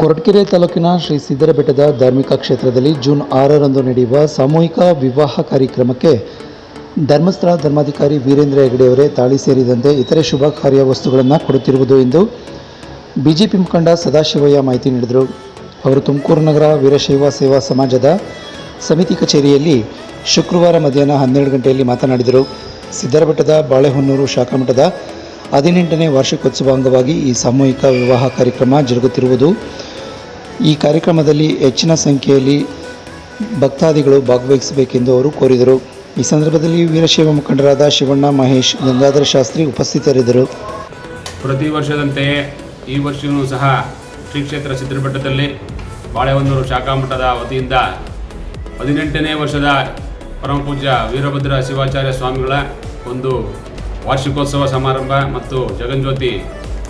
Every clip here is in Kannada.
ಕೊರಟಗೆರೆ ತಾಲೂಕಿನ ಶ್ರೀ ಸಿದ್ದರಬೆಟ್ಟದ ಧಾರ್ಮಿಕ ಕ್ಷೇತ್ರದಲ್ಲಿ ಜೂನ್ ಆರರಂದು ನಡೆಯುವ ಸಾಮೂಹಿಕ ವಿವಾಹ ಕಾರ್ಯಕ್ರಮಕ್ಕೆ ಧರ್ಮಸ್ಥಳ ಧರ್ಮಾಧಿಕಾರಿ ವೀರೇಂದ್ರ ಹೆಗಡೆಯವರೇ ತಾಳಿ ಸೇರಿದಂತೆ ಇತರೆ ಶುಭ ಕಾರ್ಯ ವಸ್ತುಗಳನ್ನು ಕೊಡುತ್ತಿರುವುದು ಎಂದು ಬಿಜೆಪಿ ಮುಖಂಡ ಸದಾಶಿವಯ್ಯ ಮಾಹಿತಿ ನೀಡಿದರು. ಅವರು ತುಮಕೂರು ನಗರ ವೀರಶೈವ ಸೇವಾ ಸಮಾಜದ ಸಮಿತಿ ಕಚೇರಿಯಲ್ಲಿ ಶುಕ್ರವಾರ ಮಧ್ಯಾಹ್ನ ಹನ್ನೆರಡು ಗಂಟೆಯಲ್ಲಿ ಮಾತನಾಡಿದರು. ಸಿದ್ದರಬೆಟ್ಟದ ಬಾಳೆಹೊನ್ನೂರು ಶಾಖಾಮಠದ ಹದಿನೆಂಟನೇ ವಾರ್ಷಿಕೋತ್ಸವ ಅಂಗವಾಗಿ ಈ ಸಾಮೂಹಿಕ ವಿವಾಹ ಕಾರ್ಯಕ್ರಮ ಜರುಗುತ್ತಿರುವುದು ಈ ಕಾರ್ಯಕ್ರಮದಲ್ಲಿ ಹೆಚ್ಚಿನ ಸಂಖ್ಯೆಯಲ್ಲಿ ಭಕ್ತಾದಿಗಳು ಭಾಗವಹಿಸಬೇಕೆಂದು ಅವರು ಕೋರಿದರು. ಈ ಸಂದರ್ಭದಲ್ಲಿ ವೀರಶೈವ ಮುಖಂಡರಾದ ಶಿವಣ್ಣ, ಮಹೇಶ್, ಗಂಗಾಧರ ಶಾಸ್ತ್ರಿ ಉಪಸ್ಥಿತರಿದ್ದರು. ಪ್ರತಿ ವರ್ಷದಂತೆಯೇ ಈ ವರ್ಷವೂ ಸಹ ಶ್ರೀ ಕ್ಷೇತ್ರ ಸಿದ್ದರಬೆಟ್ಟದಲ್ಲಿ ಬಾಳೆಹೊನ್ನೂರು ಶಾಖಾಮಠದ ವತಿಯಿಂದ ಹದಿನೆಂಟನೇ ವರ್ಷದ ಪರಮಪೂಜ್ಯ ವೀರಭದ್ರ ಶಿವಾಚಾರ್ಯ ಸ್ವಾಮಿಗಳ ಒಂದು ವಾರ್ಷಿಕೋತ್ಸವ ಸಮಾರಂಭ ಮತ್ತು ಜಗನ್ಜ್ಯೋತಿ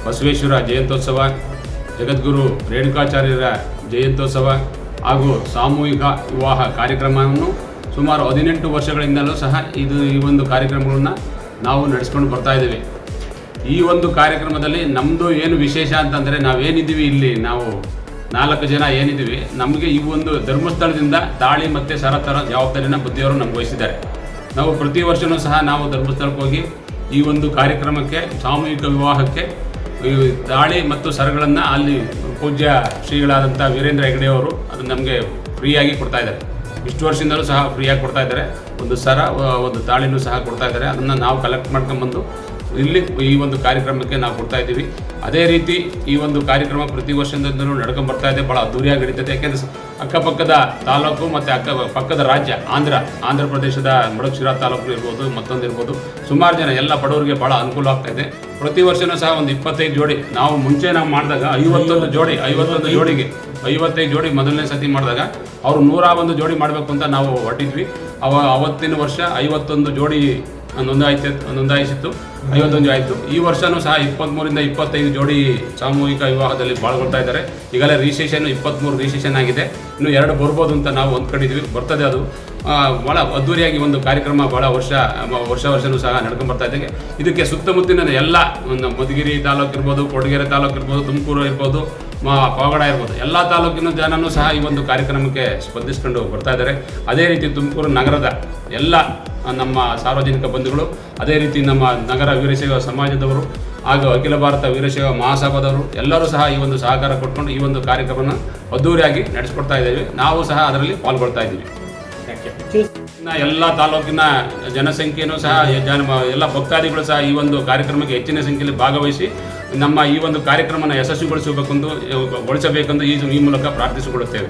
ಬಸವೇಶ್ವರ ಜಯಂತ್ಯೋತ್ಸವ ಜಗದ್ಗುರು ರೇಣುಕಾಚಾರ್ಯರ ಜಯಂತ್ಯೋತ್ಸವ ಹಾಗೂ ಸಾಮೂಹಿಕ ವಿವಾಹ ಕಾರ್ಯಕ್ರಮವನ್ನು ಸುಮಾರು ಹದಿನೆಂಟು ವರ್ಷಗಳಿಂದಲೂ ಸಹ ಇದು ಈ ಒಂದು ಕಾರ್ಯಕ್ರಮಗಳನ್ನು ನಾವು ನಡೆಸ್ಕೊಂಡು ಬರ್ತಾ ಇದ್ದೀವಿ. ಈ ಒಂದು ಕಾರ್ಯಕ್ರಮದಲ್ಲಿ ನಮ್ಮದು ಏನು ವಿಶೇಷ ಅಂತಂದರೆ ನಾವೇನಿದ್ದೀವಿ ಇಲ್ಲಿ, ನಾವು ನಾಲ್ಕು ಜನ ಏನಿದ್ದೀವಿ, ನಮಗೆ ಈ ಒಂದು ಧರ್ಮಸ್ಥಳದಿಂದ ತಾಳಿ ಮತ್ತು ಸರತರ ಜವಾಬ್ದಾರಿನ ಬುದ್ಧಿಯವರು ನಮ್ಗೆ ವಹಿಸಿದ್ದಾರೆ. ನಾವು ಪ್ರತಿ ವರ್ಷವೂ ಸಹ ನಾವು ಧರ್ಮಸ್ಥಳಕ್ಕೆ ಹೋಗಿ ಈ ಒಂದು ಕಾರ್ಯಕ್ರಮಕ್ಕೆ, ಸಾಮೂಹಿಕ ವಿವಾಹಕ್ಕೆ ತಾಳಿ ಮತ್ತು ಸರಗಳನ್ನು ಅಲ್ಲಿ ಪೂಜ್ಯ ಶ್ರೀಗಳಾದಂಥ ವೀರೇಂದ್ರ ಹೆಗಡೆ ಅವರು ಅದು ನಮಗೆ ಫ್ರೀಯಾಗಿ ಕೊಡ್ತಾ ಇದ್ದಾರೆ. ಇಷ್ಟು ವರ್ಷದಿಂದಲೂ ಸಹ ಫ್ರೀಯಾಗಿ ಕೊಡ್ತಾ ಇದ್ದಾರೆ. ಒಂದು ಸರ ಒಂದು ತಾಳಿನೂ ಸಹ ಕೊಡ್ತಾ ಇದ್ದಾರೆ. ಅದನ್ನು ನಾವು ಕಲೆಕ್ಟ್ ಮಾಡ್ಕೊಂಬಂದು ಇಲ್ಲಿ ಈ ಒಂದು ಕಾರ್ಯಕ್ರಮಕ್ಕೆ ನಾವು ಕೊಡ್ತಾ ಇದ್ದೀವಿ. ಅದೇ ರೀತಿ ಈ ಒಂದು ಕಾರ್ಯಕ್ರಮ ಪ್ರತಿ ವರ್ಷದಿಂದಲೂ ನಡ್ಕೊಂಬರ್ತಾ ಇದೆ. ಭಾಳ ಅದ್ದೂರಿಯಾಗಿ ನಡೀತದೆ. ಯಾಕೆಂದರೆ ಅಕ್ಕಪಕ್ಕದ ತಾಲೂಕು ಮತ್ತು ಅಕ್ಕ, ಪಕ್ಕದ ರಾಜ್ಯ ಆಂಧ್ರ ಆಂಧ್ರ ಪ್ರದೇಶದ ಮಡಕ್ಷಿರಾ ತಾಲೂಕು ಇರ್ಬೋದು ಮತ್ತೊಂದು ಇರ್ಬೋದು ಸುಮಾರು ಜನ ಎಲ್ಲ ಬಡವರಿಗೆ ಭಾಳ ಅನುಕೂಲ ಆಗ್ತಾ ಇದೆ. ಪ್ರತಿ ವರ್ಷನೂ ಸಹ ಒಂದು ಇಪ್ಪತ್ತೈದು ಜೋಡಿ. ನಾವು ಮುಂಚೆ ನಾವು ಮಾಡಿದಾಗ ಐವತ್ತೊಂದು ಜೋಡಿ, ಐವತ್ತೊಂದು ಜೋಡಿಗೆ, ಐವತ್ತೈದು ಜೋಡಿ ಮೊದಲನೇ ಸತಿ ಮಾಡಿದಾಗ ಅವರು ನೂರ ಒಂದು ಜೋಡಿ ಮಾಡಬೇಕು ಅಂತ ನಾವು ಹೊಟ್ಟಿದ್ವಿ ಅವ ಅವತ್ತಿನ ವರ್ಷ ಐವತ್ತೊಂದು ಜೋಡಿ ನೋಂದಾಯಿತ ನೋಂದಾಯಿಸಿತ್ತು ಐವತ್ತೊಂದು ಆಯಿತು. ಈ ವರ್ಷವೂ ಸಹ ಇಪ್ಪತ್ತ್ಮೂರಿಂದ ಇಪ್ಪತ್ತೈದು ಜೋಡಿ ಸಾಮೂಹಿಕ ವಿವಾಹದಲ್ಲಿ ಪಾಲ್ಗೊಳ್ತಾ ಇದ್ದಾರೆ. ಈಗಲೇ ರಿಜಿಸ್ಟ್ರೇಷನ್ ಇಪ್ಪತ್ತ್ಮೂರು ರಿಜಿಸ್ಟ್ರೇಷನ್ ಆಗಿದೆ. ಇನ್ನು ಎರಡು ಬರ್ಬೋದು ಅಂತ ನಾವು ಅಂದ್ಕೊಂಡಿದ್ವಿ ಬರ್ತದೆ ಅದು. ಭಾಳ ಅದ್ದೂರಿಯಾಗಿ ಒಂದು ಕಾರ್ಯಕ್ರಮ ಭಾಳ ವರ್ಷ ವರ್ಷ ವರ್ಷವೂ ಸಹ ನಡ್ಕೊಂಡು ಬರ್ತಾ ಇದ್ದೇವೆ ಇದಕ್ಕೆ ಸುತ್ತಮುತ್ತಲಿನ ಎಲ್ಲ, ಒಂದು ಮಧುಗಿರಿ ತಾಲೂಕು ಇರ್ಬೋದು ಕೊಡಗೆರೆ ತಾಲೂಕು ಇರ್ಬೋದು ತುಮಕೂರು ಇರ್ಬೋದು ಪಾವಗಡ ಇರ್ಬೋದು. ಎಲ್ಲ ತಾಲೂಕಿನ ಜನನೂ ಸಹ ಈ ಒಂದು ಕಾರ್ಯಕ್ರಮಕ್ಕೆ ಸ್ಪಂದಿಸ್ಕೊಂಡು ಬರ್ತಾ ಇದ್ದಾರೆ. ಅದೇ ರೀತಿ ತುಮಕೂರು ನಗರದ ಎಲ್ಲ ನಮ್ಮ ಸಾರ್ವಜನಿಕ ಬಂಧುಗಳು ಅದೇ ರೀತಿ ನಮ್ಮ ನಗರ ವೀರಶೈವ ಸಮಾಜದವರು ಹಾಗೂ ಅಖಿಲ ಭಾರತ ವೀರಶೈವ ಮಹಾಸಭಾದವರು ಎಲ್ಲರೂ ಸಹ ಈ ಒಂದು ಸಹಕಾರ ಕೊಟ್ಕೊಂಡು ಈ ಒಂದು ಕಾರ್ಯಕ್ರಮವನ್ನು ಅದ್ದೂರಿಯಾಗಿ ನಡೆಸ್ಕೊಡ್ತಾ ಇದ್ದೇವೆ. ನಾವು ಸಹ ಅದರಲ್ಲಿ ಪಾಲ್ಗೊಳ್ತಾ ಇದ್ದೀವಿ. ಎಲ್ಲ ತಾಲೂಕಿನ ಜನಸಂಖ್ಯೆಯೂ ಸಹ ಜನ ಎಲ್ಲ ಭಕ್ತಾದಿಗಳು ಸಹ ಈ ಒಂದು ಕಾರ್ಯಕ್ರಮಕ್ಕೆ ಹೆಚ್ಚಿನ ಸಂಖ್ಯೆಯಲ್ಲಿ ಭಾಗವಹಿಸಿ ನಮ್ಮ ಈ ಒಂದು ಕಾರ್ಯಕ್ರಮನ ಯಶಸ್ವಿಗೊಳಿಸಬೇಕೆಂದು ಗೊಳಿಸಬೇಕೆಂದು ಈ ಈ ಮೂಲಕ ಪ್ರಾರ್ಥಿಸಿಕೊಳ್ಳುತ್ತೇವೆ.